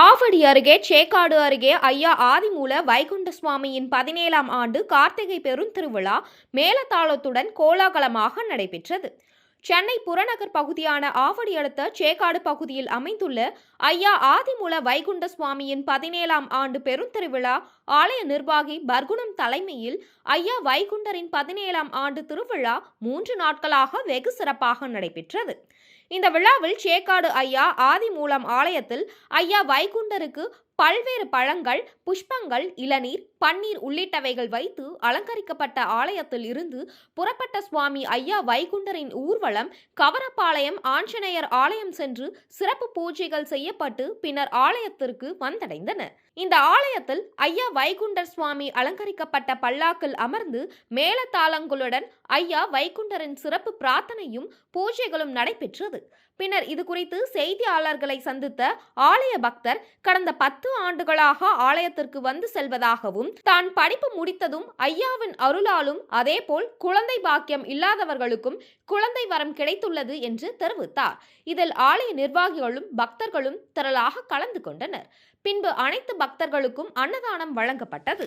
ஆவடி அருகே சேக்காடு அருகே ஐயா ஆதிமூல வைகுண்ட சுவாமியின் பதினேழாம் ஆண்டு கார்த்திகை பெருந்திருவிழா மேலதாளத்துடன் கோலாகலமாக நடைபெற்றது. சென்னை புறநகர் பகுதியான ஆவடி அடுத்த சேக்காடு பகுதியில் அமைந்துள்ள ஐயா ஆதிமூல வைகுண்ட சுவாமியின் பதினேழாம் ஆண்டு பெருந்திருவிழா ஆலய நிர்வாகி பர்குணம் தலைமையில் ஐயா வைகுண்டரின் பதினேழாம் ஆண்டு திருவிழா மூன்று நாட்களாக வெகு சிறப்பாக நடைபெற்றது. இந்த விழாவில் சேக்காடு ஐயா ஆதிமூலம் ஆலயத்தில் ஐயா வைகுண்டருக்கு பல்வேறு பழங்கள் புஷ்பங்கள் இளநீர் பன்னீர் உள்ளிட்டவைகள் வைத்து அலங்கரிக்கப்பட்ட ஆலயத்தில் இருந்து புறப்பட்ட சுவாமி ஐயா வைகுண்டரின் ஊர்வலம் கவரப்பாளையம் ஆஞ்சநேயர் ஆலயம் சென்று சிறப்பு பூஜைகள் செய்யப்பட்டு பின்னர் ஆலயத்திற்கு வந்தடைந்தன. இந்த ஆலயத்தில் ஐயா வைகுண்டர் சுவாமி அலங்கரிக்கப்பட்ட பல்லாக்கில் அமர்ந்து மேலத்தாளங்களுடன் ஐயா வைகுண்டரின் சிறப்பு பிரார்த்தனையும் பூஜைகளும் நடைபெற்றது. பின்னர் இது குறித்து செய்தியாளர்களை சந்தித்த ஆலய பக்தர் கடந்த பத்து ஆண்டுகளாக ஆலயத்திற்கு வந்து செல்வதாகவும் தான் படிப்பு முடித்ததும் ஐயாவின் அருளாலும் அதேபோல் குழந்தை பாக்கியம் இல்லாதவர்களுக்கும் குழந்தை வரம் கிடைத்துள்ளது என்று தெரிவித்தார். இதில் ஆலய நிர்வாகிகளும் பக்தர்களும் திரளாக கலந்து கொண்டனர். பின்பு அனைத்து பக்தர்களுக்கும் அன்னதானம் வழங்கப்பட்டது.